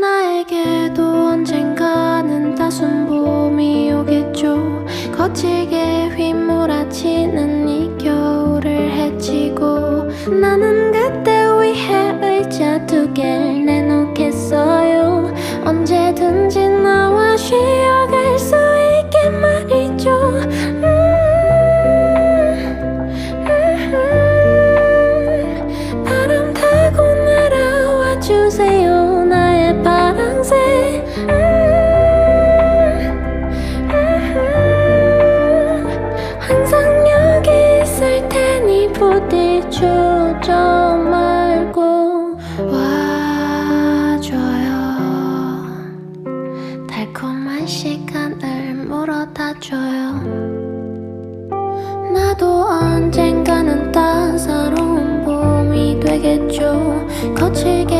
나에게도 언젠가는 따순 봄이 오겠죠. 거칠게 휘몰아치는 이 겨울을 헤치고 나는 그때 위해 의자 두 개를 내놓겠어요. 언제든지 나와 쉬어 주저 말고 와줘요. 달콤한 시간을 물어다 줘요. 나도 언젠가는 따사로운 봄이 되겠죠. 거칠게